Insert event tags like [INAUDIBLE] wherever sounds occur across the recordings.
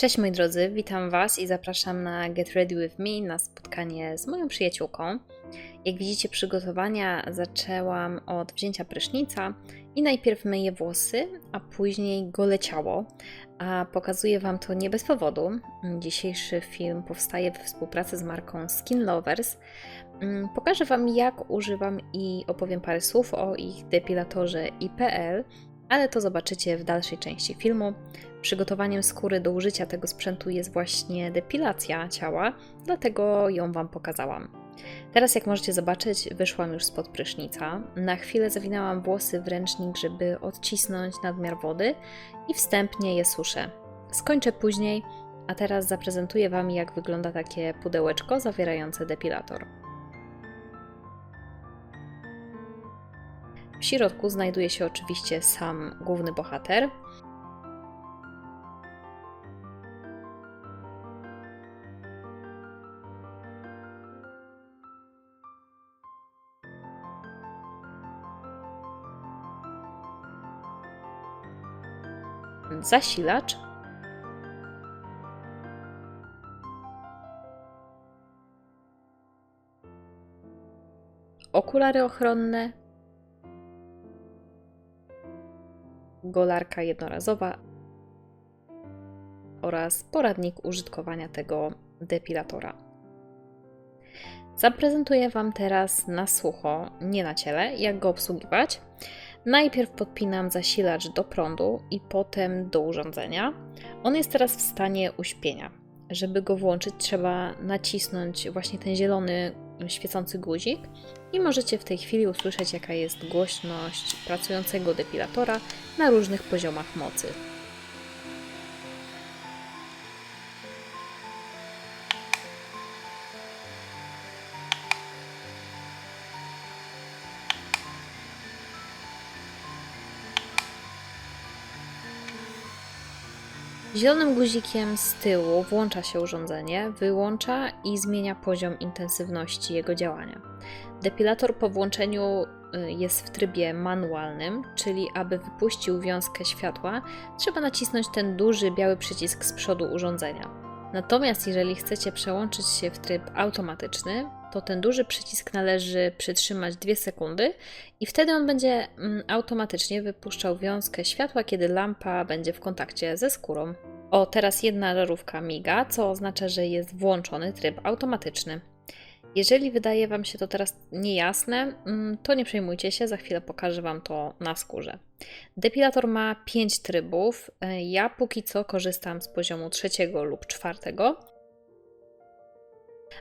Cześć moi drodzy, witam Was i zapraszam na Get Ready With Me na spotkanie z moją przyjaciółką. Jak widzicie, przygotowania zaczęłam od wzięcia prysznica i najpierw myję włosy, a później gole ciało. A pokazuję Wam to nie bez powodu. Dzisiejszy film powstaje we współpracy z marką Skin Lovers. Mm, Pokażę Wam, jak używam i opowiem parę słów o ich depilatorze IPL, ale to zobaczycie w dalszej części filmu. Przygotowaniem skóry do użycia tego sprzętu jest właśnie depilacja ciała, dlatego ją Wam pokazałam. Teraz, jak możecie zobaczyć, wyszłam już spod prysznica. Na chwilę zawinęłam włosy w ręcznik, żeby odcisnąć nadmiar wody i wstępnie je suszę. Skończę później, a teraz zaprezentuję Wam, jak wygląda takie pudełeczko zawierające depilator. W środku znajduje się oczywiście sam główny bohater. Zasilacz. Okulary ochronne, golarka jednorazowa oraz poradnik użytkowania tego depilatora. Zaprezentuję Wam teraz na sucho, nie na ciele, jak go obsługiwać. Najpierw podpinam zasilacz do prądu i potem do urządzenia. On jest teraz w stanie uśpienia. Żeby go włączyć, trzeba nacisnąć właśnie ten zielony świecący guzik i możecie w tej chwili usłyszeć, jaka jest głośność pracującego depilatora na różnych poziomach mocy. Zielonym guzikiem z tyłu włącza się urządzenie, wyłącza i zmienia poziom intensywności jego działania. Depilator po włączeniu y, jest w trybie manualnym, czyli aby wypuścił wiązkę światła, trzeba nacisnąć ten duży biały przycisk z przodu urządzenia. Natomiast jeżeli chcecie przełączyć się w tryb automatyczny, to ten duży przycisk należy przytrzymać 2 sekundy i wtedy on będzie mm, automatycznie wypuszczał wiązkę światła, kiedy lampa będzie w kontakcie ze skórą. O, teraz jedna żarówka miga, co oznacza, że jest włączony tryb automatyczny. Jeżeli wydaje Wam się to teraz niejasne, mm, to nie przejmujcie się, za chwilę pokażę Wam to na skórze. Depilator ma 5 trybów. Ja póki co korzystam z poziomu trzeciego lub czwartego.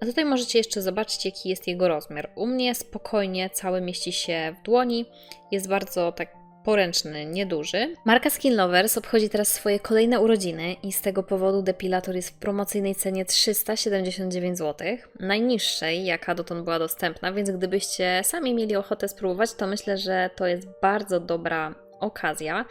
A tutaj możecie jeszcze zobaczyć, jaki jest jego rozmiar. U mnie spokojnie cały mieści się w dłoni. Jest bardzo tak poręczny, nieduży. Marka Skin Lovers obchodzi teraz swoje kolejne urodziny i z tego powodu depilator jest w promocyjnej cenie 379 zł, najniższej jaka dotąd była dostępna, więc gdybyście sami mieli ochotę spróbować, to myślę, że to jest bardzo dobra okazja.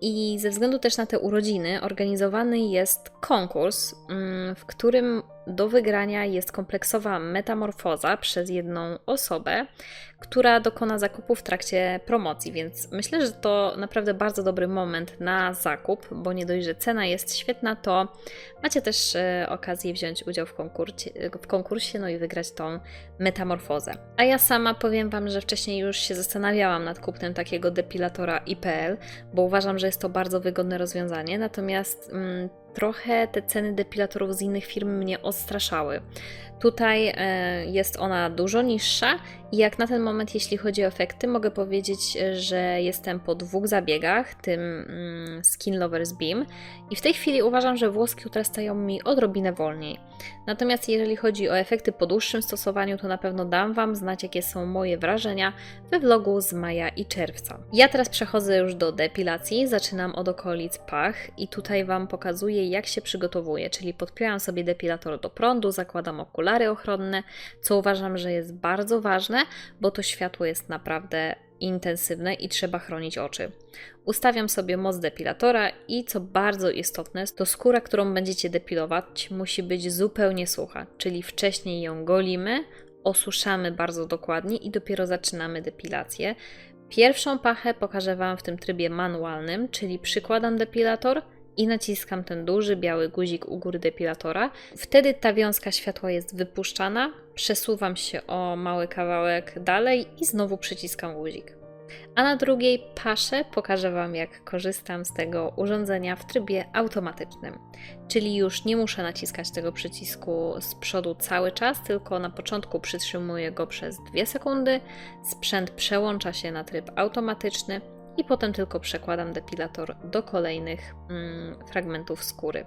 I ze względu też na te urodziny organizowany jest konkurs, ym, w którym do wygrania jest kompleksowa metamorfoza przez jedną osobę, która dokona zakupu w trakcie promocji, więc myślę, że to naprawdę bardzo dobry moment na zakup, bo nie dość, że cena jest świetna, to macie też e, okazję wziąć udział w konkursie, w konkursie, no i wygrać tą metamorfozę. A ja sama powiem Wam, że wcześniej już się zastanawiałam nad kupnem takiego depilatora IPL, bo uważam, że jest to bardzo wygodne rozwiązanie, natomiast mm, trochę te ceny depilatorów z innych firm mnie odstraszały. Tutaj e, jest ona dużo niższa i jak na ten moment, jeśli chodzi o efekty, mogę powiedzieć, że jestem po dwóch zabiegach, tym mm, Skin Lovers Beam i w tej chwili uważam, że włoski utrastają mi odrobinę wolniej. Natomiast jeżeli chodzi o efekty po dłuższym stosowaniu, to na pewno dam Wam znać, jakie są moje wrażenia we vlogu z maja i czerwca. Ja teraz przechodzę już do depilacji, zaczynam od okolic pach i tutaj Wam pokazuję, jak się przygotowuję, czyli podpiąłam sobie depilator do prądu, zakładam okulary ochronne, co uważam, że jest bardzo ważne, bo to światło jest naprawdę intensywne i trzeba chronić oczy. Ustawiam sobie moc depilatora i co bardzo istotne, to skóra, którą będziecie depilować, musi być zupełnie sucha, czyli wcześniej ją golimy, osuszamy bardzo dokładnie i dopiero zaczynamy depilację. Pierwszą pachę pokażę Wam w tym trybie manualnym, czyli przykładam depilator i naciskam ten duży biały guzik u góry depilatora. Wtedy ta wiązka światła jest wypuszczana, przesuwam się o mały kawałek dalej i znowu przyciskam guzik. A na drugiej paszę pokażę Wam, jak korzystam z tego urządzenia w trybie automatycznym. Czyli już nie muszę naciskać tego przycisku z przodu cały czas, tylko na początku przytrzymuję go przez 2 sekundy, sprzęt przełącza się na tryb automatyczny i potem tylko przekładam depilator do kolejnych mm, fragmentów skóry.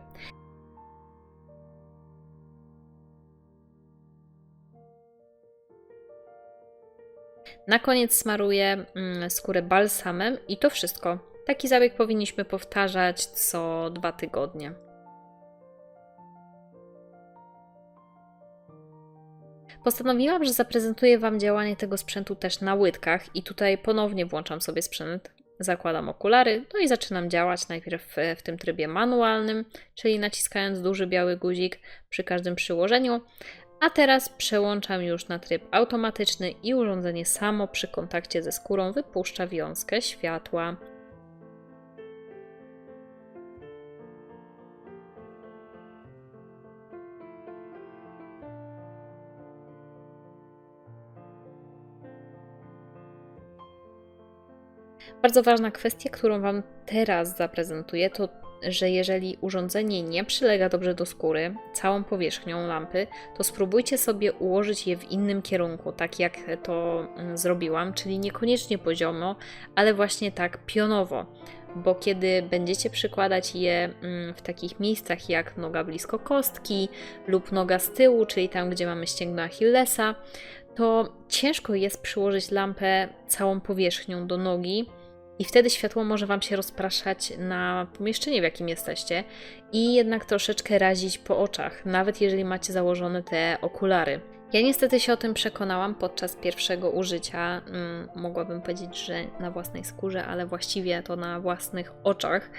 Na koniec smaruję mm, skórę balsamem i to wszystko. Taki zabieg powinniśmy powtarzać co dwa tygodnie. Postanowiłam, że zaprezentuję Wam działanie tego sprzętu też na łydkach i tutaj ponownie włączam sobie sprzęt, zakładam okulary, no i zaczynam działać najpierw w, w tym trybie manualnym, czyli naciskając duży biały guzik przy każdym przyłożeniu, a teraz przełączam już na tryb automatyczny i urządzenie samo przy kontakcie ze skórą wypuszcza wiązkę światła. Bardzo ważna kwestia, którą Wam teraz zaprezentuję, to że jeżeli urządzenie nie przylega dobrze do skóry, całą powierzchnią lampy, to spróbujcie sobie ułożyć je w innym kierunku, tak jak to mm, zrobiłam, czyli niekoniecznie poziomo, ale właśnie tak pionowo. Bo kiedy będziecie przykładać je mm, w takich miejscach jak noga blisko kostki lub noga z tyłu, czyli tam, gdzie mamy ścięgno Achillesa, to ciężko jest przyłożyć lampę całą powierzchnią do nogi, i wtedy światło może Wam się rozpraszać na pomieszczenie, w jakim jesteście, i jednak troszeczkę razić po oczach, nawet jeżeli macie założone te okulary. Ja niestety się o tym przekonałam podczas pierwszego użycia. Mm, mogłabym powiedzieć, że na własnej skórze, ale właściwie to na własnych oczach.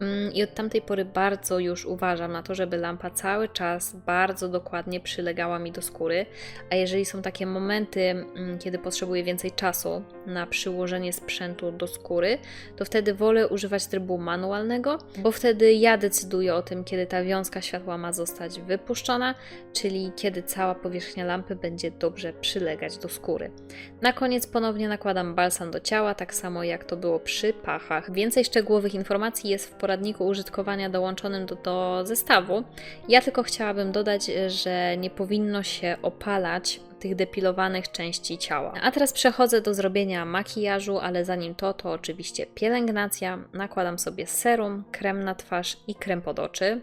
Mm, I od tamtej pory bardzo już uważam na to, żeby lampa cały czas bardzo dokładnie przylegała mi do skóry. A jeżeli są takie momenty, mm, kiedy potrzebuję więcej czasu na przyłożenie sprzętu do skóry, to wtedy wolę używać trybu manualnego, bo wtedy ja decyduję o tym, kiedy ta wiązka światła ma zostać wypuszczona, czyli kiedy cała powierzchnia lampy lampy będzie dobrze przylegać do skóry. Na koniec ponownie nakładam balsam do ciała, tak samo jak to było przy pachach. Więcej szczegółowych informacji jest w poradniku użytkowania dołączonym do, do zestawu. Ja tylko chciałabym dodać, że nie powinno się opalać tych depilowanych części ciała. A teraz przechodzę do zrobienia makijażu, ale zanim to, to oczywiście pielęgnacja. Nakładam sobie serum, krem na twarz i krem pod oczy.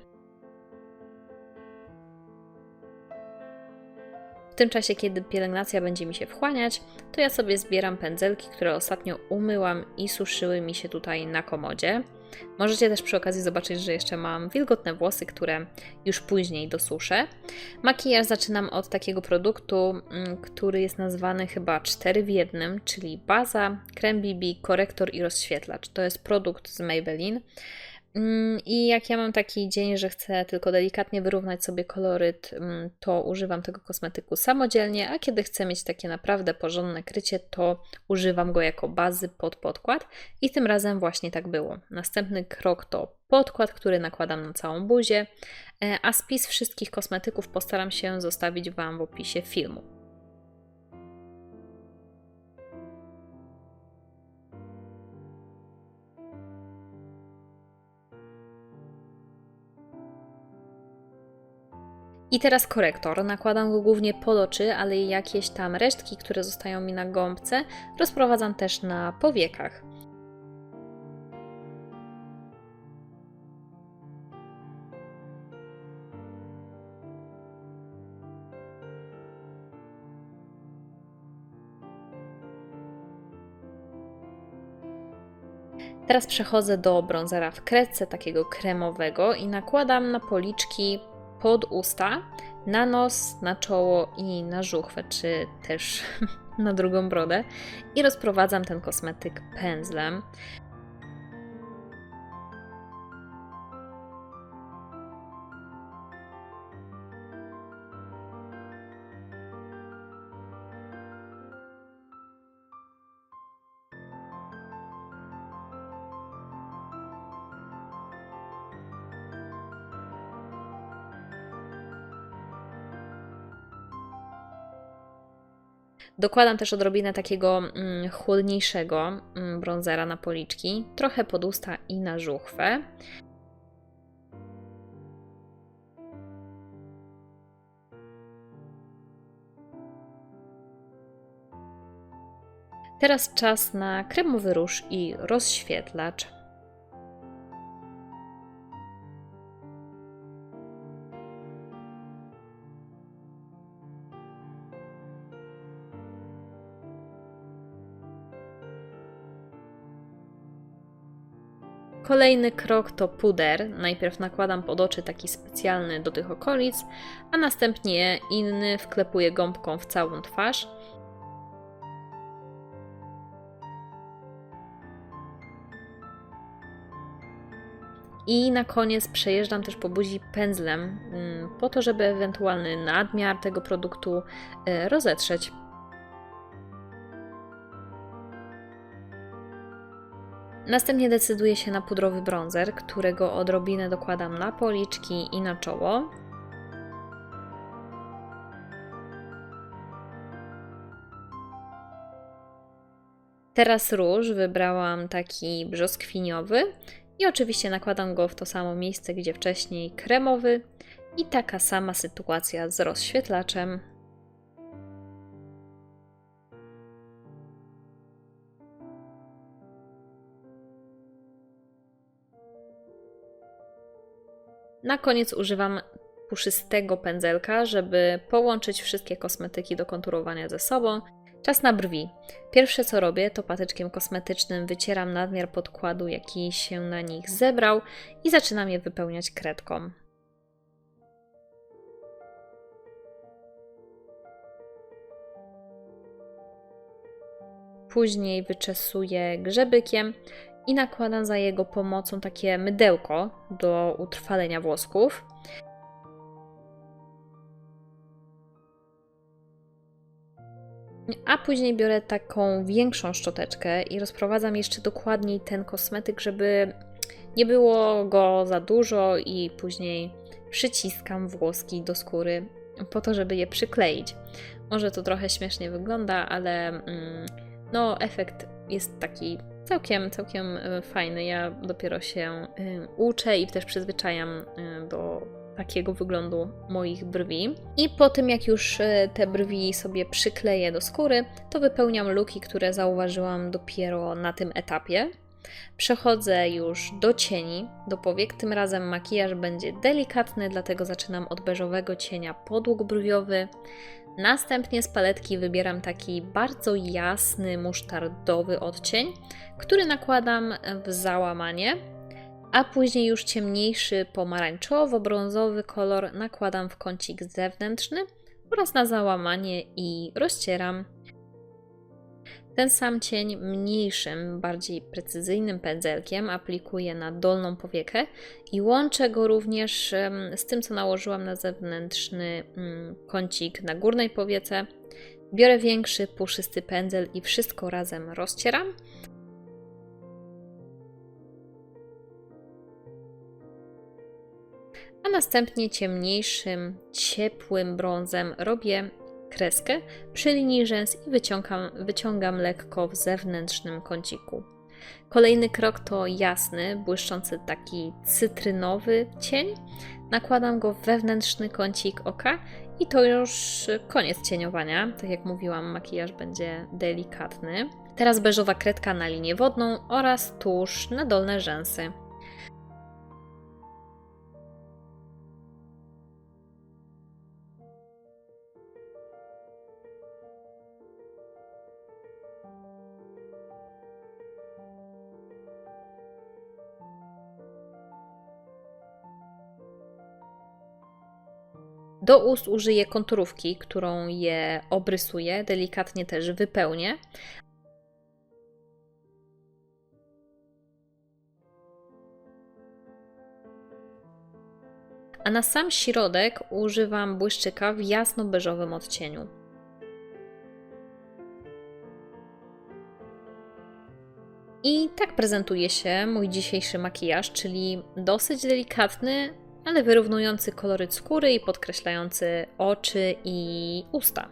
W tym czasie, kiedy pielęgnacja będzie mi się wchłaniać, to ja sobie zbieram pędzelki, które ostatnio umyłam i suszyły mi się tutaj na komodzie. Możecie też przy okazji zobaczyć, że jeszcze mam wilgotne włosy, które już później dosuszę. Makijaż zaczynam od takiego produktu, mm, który jest nazwany chyba 4 w 1, czyli baza, krem BB, korektor i rozświetlacz. To jest produkt z Maybelline. Mm, I jak ja mam taki dzień, że chcę tylko delikatnie wyrównać sobie koloryt, mm, to używam tego kosmetyku samodzielnie, a kiedy chcę mieć takie naprawdę porządne krycie, to używam go jako bazy pod podkład i tym razem właśnie tak było. Następny krok to podkład, który nakładam na całą buzię, e, a spis wszystkich kosmetyków postaram się zostawić Wam w opisie filmu. I teraz korektor. Nakładam go głównie pod oczy, ale jakieś tam resztki, które zostają mi na gąbce, rozprowadzam też na powiekach. Teraz przechodzę do bronzera w kredce, takiego kremowego i nakładam na policzki pod usta, na nos, na czoło i na żuchwę, czy też [LAUGHS] na drugą brodę i rozprowadzam ten kosmetyk pędzlem. Dokładam też odrobinę takiego mm, chłodniejszego mm, bronzera na policzki, trochę pod usta i na żuchwę. Teraz czas na kremowy róż i rozświetlacz. Kolejny krok to puder. Najpierw nakładam pod oczy taki specjalny do tych okolic, a następnie inny wklepuję gąbką w całą twarz. I na koniec przejeżdżam też po buzi pędzlem, mm, po to, żeby ewentualny nadmiar tego produktu e, rozetrzeć. Następnie decyduję się na pudrowy bronzer, którego odrobinę dokładam na policzki i na czoło. Teraz róż wybrałam taki brzoskwiniowy i oczywiście nakładam go w to samo miejsce, gdzie wcześniej kremowy i taka sama sytuacja z rozświetlaczem. Na koniec używam puszystego pędzelka, żeby połączyć wszystkie kosmetyki do konturowania ze sobą. Czas na brwi. Pierwsze co robię, to patyczkiem kosmetycznym wycieram nadmiar podkładu, jaki się na nich zebrał i zaczynam je wypełniać kredką. Później wyczesuję grzebykiem i nakładam za jego pomocą takie mydełko do utrwalenia włosków. A później biorę taką większą szczoteczkę i rozprowadzam jeszcze dokładniej ten kosmetyk, żeby nie było go za dużo i później przyciskam włoski do skóry po to, żeby je przykleić. Może to trochę śmiesznie wygląda, ale mm, no efekt jest taki całkiem, całkiem e, fajny. Ja dopiero się e, uczę i też przyzwyczajam e, do takiego wyglądu moich brwi. I po tym, jak już te brwi sobie przykleję do skóry, to wypełniam luki, które zauważyłam dopiero na tym etapie. Przechodzę już do cieni, do powiek. Tym razem makijaż będzie delikatny, dlatego zaczynam od beżowego cienia podłóg brwiowy. Następnie z paletki wybieram taki bardzo jasny, musztardowy odcień, który nakładam w załamanie, a później już ciemniejszy pomarańczowo-brązowy kolor nakładam w kącik zewnętrzny oraz na załamanie i rozcieram. Ten sam cień mniejszym, bardziej precyzyjnym pędzelkiem aplikuję na dolną powiekę i łączę go również z tym, co nałożyłam na zewnętrzny mm, kącik na górnej powiece. Biorę większy, puszysty pędzel i wszystko razem rozcieram. A następnie ciemniejszym, ciepłym brązem robię kreskę przy linii rzęs i wyciągam, wyciągam lekko w zewnętrznym kąciku. Kolejny krok to jasny, błyszczący taki cytrynowy cień. Nakładam go w wewnętrzny kącik oka i to już koniec cieniowania. Tak jak mówiłam, makijaż będzie delikatny. Teraz beżowa kredka na linię wodną oraz tusz na dolne rzęsy. Do ust użyję konturówki, którą je obrysuję, delikatnie też wypełnię. A na sam środek używam błyszczyka w jasno-beżowym odcieniu. I tak prezentuje się mój dzisiejszy makijaż, czyli dosyć delikatny, ale wyrównujący kolory skóry i podkreślający oczy i usta.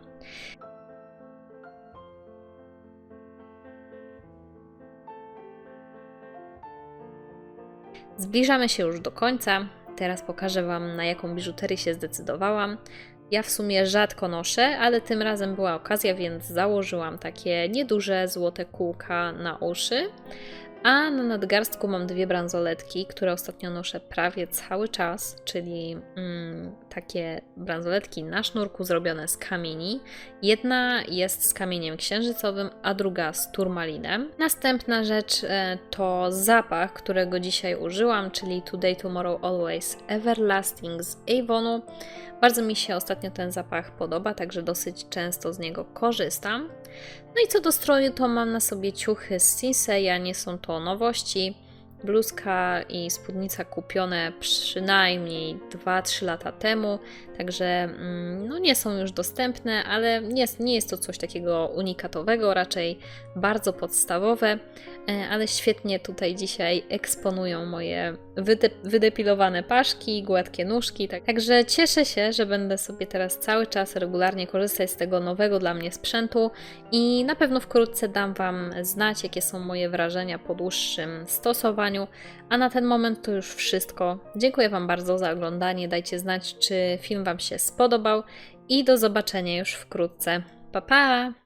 Zbliżamy się już do końca. Teraz pokażę Wam, na jaką biżuterię się zdecydowałam. Ja w sumie rzadko noszę, ale tym razem była okazja, więc założyłam takie nieduże złote kółka na uszy. A na nadgarstku mam dwie bransoletki, które ostatnio noszę prawie cały czas, czyli mm, takie bransoletki na sznurku zrobione z kamieni. Jedna jest z kamieniem księżycowym, a druga z turmalinem. Następna rzecz e, to zapach, którego dzisiaj użyłam, czyli Today, Tomorrow, Always Everlasting z Avonu. Bardzo mi się ostatnio ten zapach podoba, także dosyć często z niego korzystam. No i co do stroju, to mam na sobie ciuchy z Sinseya, nie są to nowości. Bluzka i spódnica kupione przynajmniej 2-3 lata temu, także mm, no nie są już dostępne, ale nie nie jest to coś takiego unikatowego, raczej bardzo podstawowe, e, ale świetnie tutaj dzisiaj eksponują moje wyde wydepilowane paszki, gładkie nóżki. Tak. Także cieszę się, że będę sobie teraz cały czas regularnie korzystać z tego nowego dla mnie sprzętu i na pewno wkrótce dam Wam znać, jakie są moje wrażenia po dłuższym stosowaniu. A na ten moment to już wszystko. Dziękuję Wam bardzo za oglądanie. Dajcie znać, czy film Wam się spodobał i do zobaczenia już wkrótce. Pa pa!